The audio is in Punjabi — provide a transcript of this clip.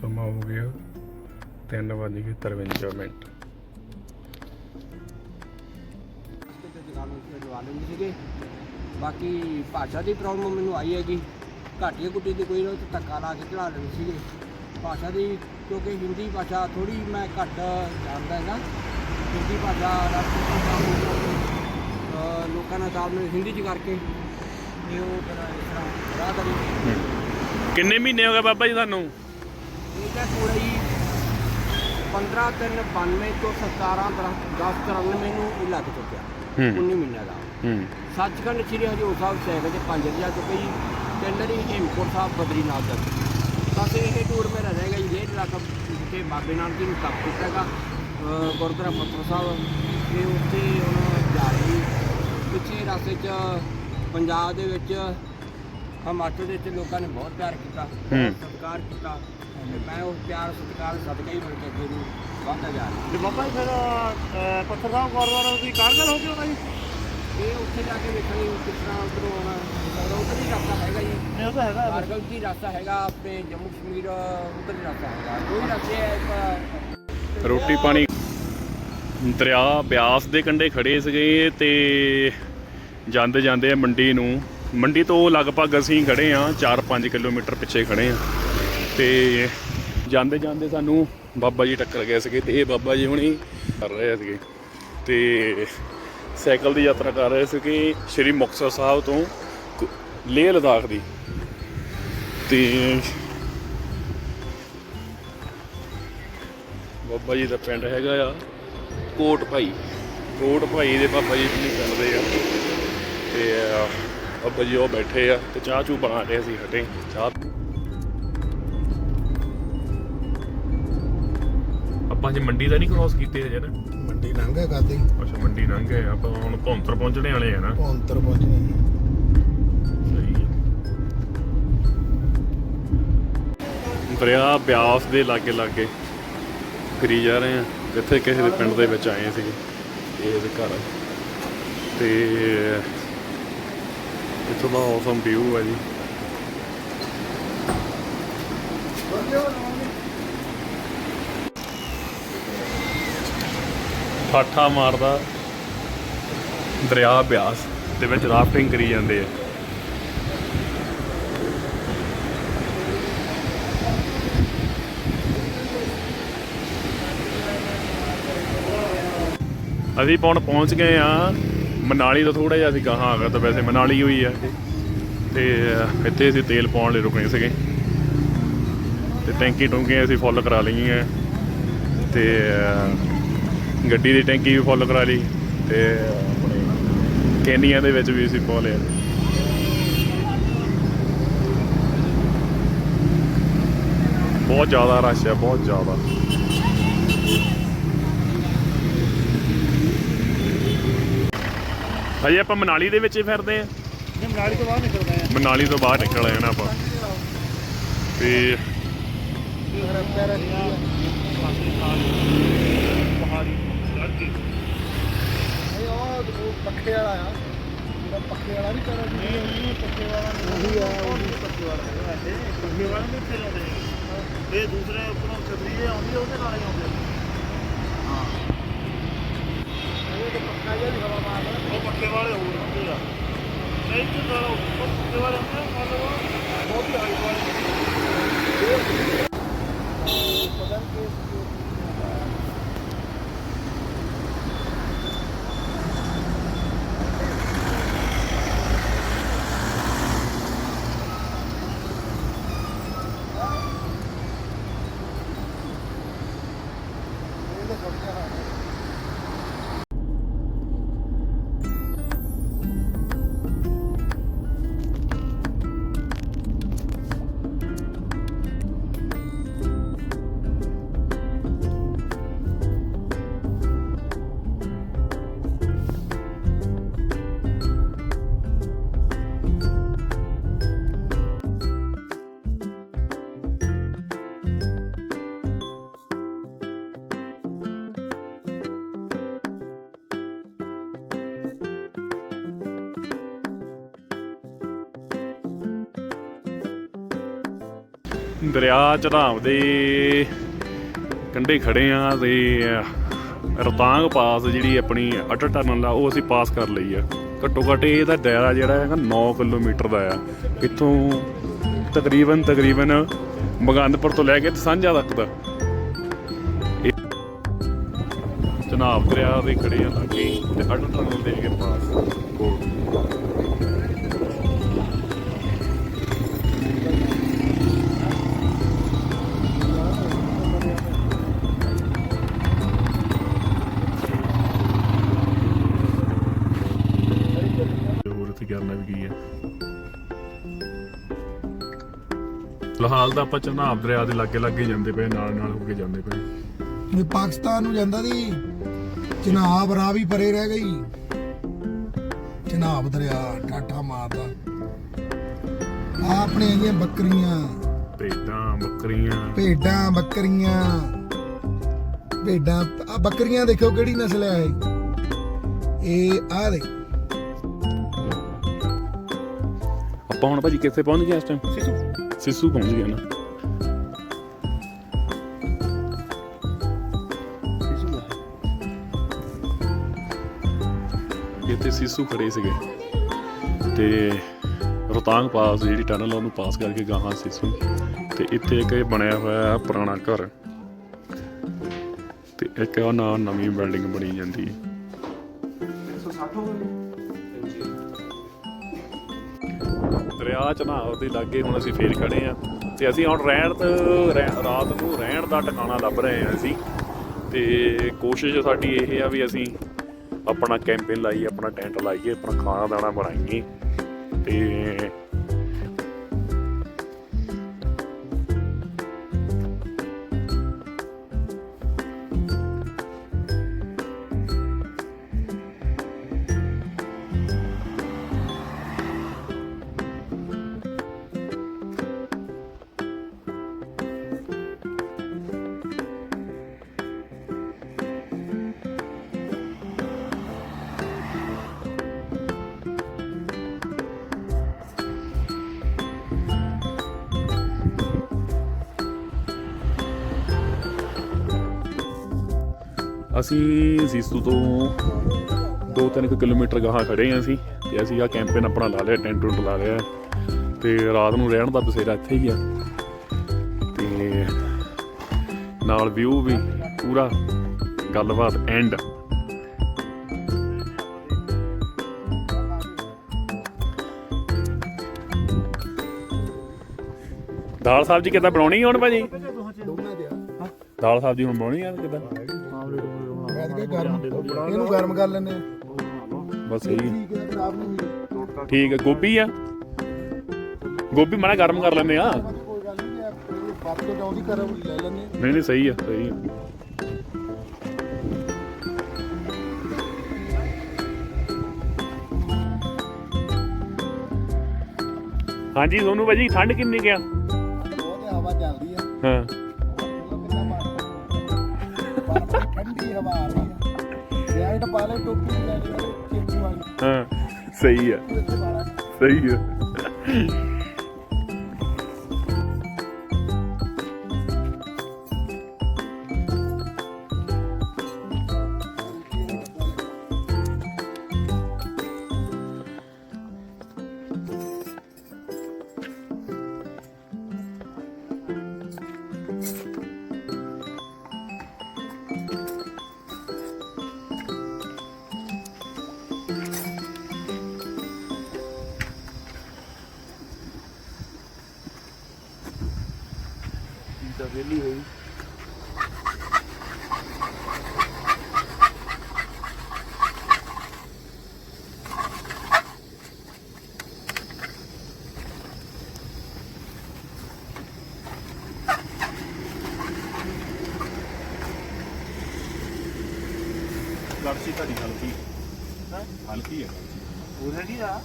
ਸਮਾਂ ਹੋ ਗਿਆ 3:53 ਮਿੰਟ ਲਵਾ ਲੈਂਦੇ ਸੀਗੇ ਬਾਕੀ ਭਾਸ਼ਾ ਦੀ ਪ੍ਰੋਬਲਮ ਮੈਨੂੰ ਆਈ ਹੈਗੀ। ਘਾਟੀਏ ਗੁੱਟੀ ਦੀ ਕੋਈ ਨਾ ਧੱਕਾ ਲਾ ਕੇ ਚੜਾ ਲੈਂਦੇ ਸੀਗੇ। ਭਾਸ਼ਾ ਦੀ ਕਿਉਂਕਿ ਹਿੰਦੀ ਭਾਸ਼ਾ ਥੋੜੀ ਮੈਂ ਘੱਟ ਜਾਣਦਾ ਹੈਗਾ। ਹਿੰਦੀ ਭਾਸ਼ਾ ਦਾ ਲੋਕਾਂ ਨਾਲ ਤਾਲਮੇਲ ਹਿੰਦੀ ਚ ਕਰਕੇ। ਤੇ ਉਹ ਫਿਰ ਇਸ ਤਰ੍ਹਾਂ ਕਿੰਨੇ ਮਹੀਨੇ ਹੋ ਗਏ ਬਾਬਾ ਜੀ ਤੁਹਾਨੂੰ? ਇਹ ਤਾਂ ਪੂਰਾ ਹੀ 15 ਤਿੰਨ 92 ਤੋਂ 17 10 93 ਨੂੰ ਇਹ ਲੱਗ ਚੁੱਕਿਆ। ਹੂੰ। 19 ਮਹੀਨਿਆਂ ਦਾ। ਹੂੰ। ਸੱਚਖੰਡ ਸ੍ਰੀ ਹਜੂਰ ਸਾਹਿਬ ਸਾਈਕਲ ਤੇ 5000 ਤੋਂ ਕਈ ਟੈਂਡਰ ਹੀ ਹੇਮਕੋਟ ਸਾਹਿਬ ਬਦਰੀਨਾਥ ਤੱਕ ਬਸ ਇਹ ਟੂਰ ਮੇਰਾ ਰਹਿ ਗਿਆ ਜੀ। ਡੇਢ ਲੱਖ ਜਿੱਥੇ ਬਾਬੇ ਨਾਨਕ ਜੀ ਨੂੰ ਤੱਕ ਕੀਤਾ ਹੈਗਾ। ਅਹ ਗੁਰਦੁਆਰਾ ਸਾਹਿਬ। ਤੇ ਉੱਥੇ ਹੁਣ ਜਾ ਰਹੇ ਜੀ। ਪਿੱਛੇ ਰਸਤੇ 'ਚ ਪੰਜਾਬ ਦੇ ਵਿੱਚ ਹਿਮਾਚਲ ਦੇ ਵਿੱਚ ਲੋਕਾਂ ਨੇ ਬਹੁਤ ਪਿਆਰ ਕੀਤਾ ਬਹੁਤ ਸਤਿਕਾਰ ਕੀਤਾ ਤੇ ਮੈਂ ਉਸ ਪਿਆਰ ਸਤਿਕਾਰ ਸਦਕਾ ਹੀ ਮਿਲ ਕੇ ਅੱਗੇ ਨੂੰ ਵਧਦਾ ਜਾ ਰਿਹਾ। ਤੇ ਬਾਬਾ ਜੀ ਫਿਰ ਅਹ, ਪੱਥਰ ਸਾਹਿਬ ਗੁਰਦੁਆਰਾ ਦੀ ਕਾਰਗਲ ਹੋ ਗਿਆ ਜੀ ਇਹ ਉੱਥੇ ਜਾ ਕੇ ਵੇਖਾਂਗੇ ਕਿਸ ਤਰ੍ਹਾਂ ਉੱਧਰੋਂ ਆਉਣਾ ਸਕਦਾ ਉੱਧਰ ਹੀ ਰਸਤਾ ਹੈਗਾ ਜੀ। ਨਹੀਂ ਉਹ ਤਾਂ ਹੈਗਾ। ਹੈ। ਕਾਰਗਲ ਦੀ ਰਸਤਾ ਹੈਗਾ ਆਪਣੇ ਜੰਮੂ ਕਸ਼ਮੀਰ ਉੱਧਰ ਹੀ ਰਸਤਾ ਹੈਗਾ। ਹੀ ਰਸਤੇ ਹੈ ਰੋਟੀ ਪਾਣੀ ਦਰਿਆ ਬਿਆਸ ਦੇ ਕੰਢੇ ਖੜੇ ਸੀਗੇ ਤੇ ਜਾਂਦੇ ਜਾਂਦੇ ਮੰਡੀ ਨੂੰ। ਮੰਡੀ ਤੋਂ ਲਗਭਗ ਅਸੀਂ ਖੜੇ ਆ 4-5 ਕਿਲੋਮੀਟਰ ਪਿੱਛੇ ਖੜੇ ਆ ਤੇ ਜਾਂਦੇ ਜਾਂਦੇ ਸਾਨੂੰ ਬਾਬਾ ਜੀ ਟੱਕਰ ਗਏ ਸੀਗੇ ਤੇ ਇਹ ਬਾਬਾ ਜੀ ਹੁਣੀ ਕਰ ਰਹੇ ਸੀਗੇ। ਤੇ ਸਾਈਕਲ ਦੀ ਯਾਤਰਾ ਕਰ ਰਹੇ ਸੀਗੇ ਸ਼੍ਰੀ ਮੁਕਤਸਰ ਸਾਹਿਬ ਤੋਂ ਕ- ਲੇਹ ਲਦਾਖ ਦੀ। ਤੇ ਬਾਬਾ ਜੀ ਦਾ ਪਿੰਡ ਹੈਗਾ ਆ ਕੋਟ ਭਾਈ ਕੋਟ ਭਾਈ ਦੇ ਬਾਬਾ ਜੀ ਨਹੀਂ ਕਰਦੇ ਆ। ਤੇ ਅਹ, ਬਾਬਾ ਜੀ ਉਹ ਬੈਠੇ ਆ ਤੇ ਚਾਹ ਚੂ ਬਣਾ ਰਹੇ ਸੀ ਹਟੇ ਚਾਹ ਆਪਾਂ ਜੀ ਮੰਡੀ ਦਾ ਨਹੀਂ ਕ੍ਰੋਸ ਕੀਤੇ ਹਜੇ ਨਾ ਮੰਡੀ ਲੰਘ ਕਾਤੇ ਅੱਛਾ ਮੰਡੀ ਲੰਘ ਆਪਾਂ ਹੁਣ ਭੌਂਤਰ ਪਹੁੰਚਣੇ ਵਾਲੇ ਆ ਨਾ ਪੌਂਤਰ ਪਹੁੰਚਣੇ ਸਹੀ ਹੈ ਦਰਿਆ ਬਿਆਸ ਦੇ ਲਾਗੇ ਲਾਗੇ ਫਿਰੀ ਜਾ ਰਹੇ ਆ ਜਿੱਥੇ ਕਿਸੇ ਦੇ ਪਿੰਡ ਦੇ ਵਿੱਚ ਆਏ ਸੀਗੇ ਇਹ ਘਰ। ਤੇ ਇੱਥੋਂ ਦਾ ਔਸਮ ਵਿਊ ਹੈ ਜੀ। ਠਾਠਾ ਮਾਰਦਾ ਦਰਿਆ ਬਿਆਸ ਦੇ ਵਿੱਚ ਰਾਫਟਿੰਗ ਕਰੀ ਜਾਂਦੇ ਆ। ਅਸੀਂ ਹੁਣ ਪਹੁੰਚ ਗਏ ਆ ਮਨਾਲੀ ਤੋਂ ਥੋੜਾ ਜਿਹਾ ਅਸੀਂ ਕਹਾਂ ਆਗਾ ਤਾਂ ਵੈਸੇ ਮਨਾਲੀ ਹੋਈ ਆ। ਇਹ। ਤੇ ਇੱਥੇ ਅਸੀਂ ਤੇਲ ਪਾਉਣ ਲਈ ਰੁਕੇ ਸੀਗੇ। ਤੇ ਟੈਂਕੀ ਟੁੰਕੀਆਂ ਅਸੀਂ ਫੁੱਲ ਕਰਾ ਲਈਆਂ। ਤੇ ਗੱਡੀ ਦੀ ਟੈਂਕੀ ਵੀ ਫੁੱਲ ਕਰਾ ਲਈ। ਤੇ ਆਪਣੇ ਕੈਨੀਆਂ ਦੇ ਵਿੱਚ ਵੀ ਅਸੀਂ ਪਾ ਲਿਆ। ਬਹੁਤ ਜ਼ਿਆਦਾ ਰਸ਼ ਹੈ ਬਹੁਤ ਜ਼ਿਆਦਾ। ਹਜੇ ਆਪਾਂ ਮਨਾਲੀ ਦੇ ਵਿੱਚ ਹੀ ਫਿਰਦੇ ਆ ਨਹੀਂ ਮਨਾਲੀ ਤੋਂ ਬਾਹਰ ਨਿਕਲਦੇ ਆ ਮਨਾਲੀ ਤੋਂ ਬਾਹਰ ਨਿਕਲ ਆਏ ਨਾ ਆਪਾਂ। ਤੇ ਪੱਖੇ ਵਾਲਾ ਆ ਜਿਹੜਾ ਪੱਖੇ ਵਾਲਾ ਨਹੀਂ ਕਰਦਾ ਨਹੀਂ ਉਹ ਪੱਕੇ ਵਾਲਾ ਨਹੀਂ ਉਹੀ ਆ ਉਹੀ ਪੱਖੇ ਵਾਲਾ ਇਹ ਪੱਕੇ ਵਾਲਾ ਨਹੀਂ ਲਾਉਂਦੇ ਇਹ ਦੂਸਰੇ ਉੱਪਰੋਂ ਛਤਰੀ ਆਉਂਦੀ ਉਹਦੇ ਨਾਲ ਹੀ ਆਉਂਦੇ ਇਹ ਤਾਂ ਪੱਕਾ ਜਿਹਾ ਵੀ ਹਵਾ ਮਾਰਦਾ ਉਹ ਪੱਕੇ ਵਾਲੇ ਹੋਰ ਹੁੰਦੇ ਆ ਨਹੀਂ ਤੇ ਨਾਲ ਉਹ ਪੱਕੇ ਵਾਲੇ। ਹੁੰਦੇ ਆ ਮਤਲਬ ਬਹੁਤ ਹੀ ਹਾਈ ਕੁਆਲਿਟੀ ਪਤਾ ਨਹੀਂ ਕਿ ਦਰਿਆ ਚੜਾਵ ਦੇ ਕੰਢੇ ਖੜੇ ਆ ਤੇ ਰਤਾਂਗ ਪਾਸ ਜਿਹੜੀ ਆਪਣੀ ਅਟਲ ਟਨਲ ਆ, ਉਹ ਅਸੀਂ ਪਾਸ ਕਰ ਲਈ ਆ। ਘੱਟੋ ਘੱਟ ਇਹਦਾ ਦਾਇਰਾ ਜਿਹੜਾ ਹੈਗਾ 9 ਕਿਲੋਮੀਟਰ ਦਾ ਆ। ਇੱਥੋਂ ਤਕਰੀਬਨ ਤਕਰੀਬਨ ਮਗੰਦਪੁਰ ਤੋਂ ਲੈ ਕੇ ਸਾਂਝਾ ਤੱਕ ਦਾ। ਇਹ ਚਨਾਬ ਦਰਿਆ ਦੇ ਖੜੇ ਆ ਲਾਗੇ ਤੇ ਅਟਲ ਟਨਲ ਦੇ ਹੈਗੇ ਪਾਸ। ਫਿਲਹਾਲ ਤਾਂ ਆਪਾਂ ਚਨਾਬ ਦਰਿਆ ਦੇ ਲਾਗੇ ਲਾਗੇ ਜਾਂਦੇ ਪਏ ਨਾਲ ਨਾਲ ਹੋ ਕੇ ਜਾਂਦੇ ਪਏ। ਇਹ ਪਾਕਿਸਤਾਨ ਨੂੰ ਜਾਂਦਾ ਦੀ ਚਨਾਬ ਰਾਵੀ ਪਰੇ ਰਹਿ ਗਈ। ਚਨਾਬ ਦਰਿਆ ਟਾਟਾ ਮਾਰਦਾ। ਆ ਆਪਣੇ ਆਈਆਂ ਬੱਕਰੀਆਂ। ਭੇਡਾਂ ਬੱਕਰੀਆਂ। ਭੇਡਾਂ ਬੱਕਰੀਆਂ। ਭੇਡਾਂ ਆ ਬੱਕਰੀਆਂ ਦੇਖੋ ਕਿਹੜੀ ਨਸਲ ਹੈ ਇਹ। ਇਹ ਆ ਦੇ ਆਪਾਂ ਹੁਣ ਭਾਜੀ ਕਿੱਥੇ ਪਹੁੰਚ ਗਏ ਇਸ ਟਾਈਮ ਸਿਸੂ ਪਹੁੰਚ ਗਏ ਨਾ ਇੱਥੇ ਸਿਸੂ ਖੜੇ ਸੀਗੇ ਤੇ ਰੋਤਾਂਗ ਪਾਸ ਜਿਹੜੀ ਟਨਲ ਆ ਉਹਨੂੰ ਪਾਸ ਕਰਕੇ ਗਾਹਾਂ ਸਿਸੂ ਤੇ ਇੱਥੇ ਇੱਕ ਇਹ ਬਣਿਆ ਹੋਇਆ ਹੈ ਪੁਰਾਣਾ ਘਰ ਤੇ ਇੱਕ ਉਹ ਨਾ ਨਵੀਂ ਬਿਲਡਿੰਗ ਬਣੀ ਜਾਂਦੀ ਹੈ ਦਰਿਆ ਚਨਾਬ ਦੇ ਲਾਗੇ ਹੁਣ ਅਸੀਂ ਫੇਰ ਖੜੇ ਆ। ਤੇ ਅਸੀਂ ਹੁਣ ਰਹਿਣ ਰਹਿ- ਰਾਤ ਨੂੰ ਰਹਿਣ ਦਾ ਟਿਕਾਣਾ ਲੱਭ ਰਹੇ ਆ ਅਸੀਂ। ਤੇ ਕੋਸ਼ਿਸ਼ ਸਾਡੀ ਇਹ ਆ ਵੀ ਅਸੀਂ ਆਪਣਾ ਕੈਂਪਿੰਗ ਲਾਈਏ, ਆਪਣਾ ਟੈਂਟ ਲਾਈਏ, ਆਪਣਾ ਖਾਣਾ ਦਾਣਾ ਬਣਾਈਏ। ਤੇ ਅਸੀਂ ਸੀਸੂ ਤੋਂ 2-3 ਕਿਲੋਮੀਟਰ ਗਾਹਾਂ ਖੜੇ ਆ ਅਸੀਂ ਤੇ ਅਸੀਂ ਆ ਕੈਂਪੇਨ ਆਪਣਾ ਲਾ ਲਿਆ ਟੈਂਟ ਟੁੰਟ ਲਾ ਲਿਆ। ਤੇ ਰਾਤ ਨੂੰ ਰਹਿਣ ਦਾ ਬਸੇਰਾ ਇੱਥੇ ਹੀ ਆ। ਤੇ ਨਾਲ ਵਿਊ ਵੀ ਪੂਰਾ ਗੱਲਬਾਤ ਐਂਡ ਦਾਲ ਸਬਜ਼ੀ ਕਿੱਦਾਂ ਬਣਾਉਣੀ ਹੁਣ ਭਾਜੀ? ਦਾਲ ਸਬਜ਼ੀ ਹੁਣ ਬਣਾਉਣੀ ਆ ਕਿੱਦਾਂ? ਕਿਹਾ ਗਰਮ ਇਹਨੂੰ ਗਰਮ ਕਰ ਲੈਨੇ ਆ। ਬਸ ਸਹੀ ਹੈ। ਠੀਕ ਹੈ ਖਰਾਬ ਨਹੀਂ ਹੋਈ। ਠੀਕ ਹੈ ਗੋਭੀ ਆ? ਗੋਭੀ ਮਾੜਾ ਗਰਮ ਕਰ ਲੈਂਦੇ ਆ। ਕੋਈ ਗੱਲ ਨਹੀਂ ਇਹ ਬਾਤ ਤੋਂ ਜਾਉਂਦੀ ਕਰ ਲੈ ਲੈਨੇ ਆ। ਨਹੀਂ ਨਹੀਂ ਸਹੀ ਆ ਸਹੀ ਆ ਹਾਂਜੀ ਸੋਨੂੰ ਭਾਜੀ ਠੰਡ ਕਿੰਨੀ ਗਿਆ ਬਹੁਤ ਹਵਾ ਚੱਲਦੀ ਆ ਹਾਂ। ਕਿੰਨਾ ਠੰਡੀ ਹਵਾ ਆ ਰਹੀ ਜੈਕਟ ਪਾ ਲੈ ਟੋਪੀ ਲੈ ਲੈ ਚੇਪੂ ਵਾਲੀ। ਹਾਂ ਸਹੀ ਆ। ਉਹਦੇ ਤੇ ਸਹੀ ਆ ਲੜਸੀ ਤੁਹਾਡੀ ਹਲਕੀ। ਹਲਕੀ ਹੈ। ਉਹ ਹੈਗੀ ਆ।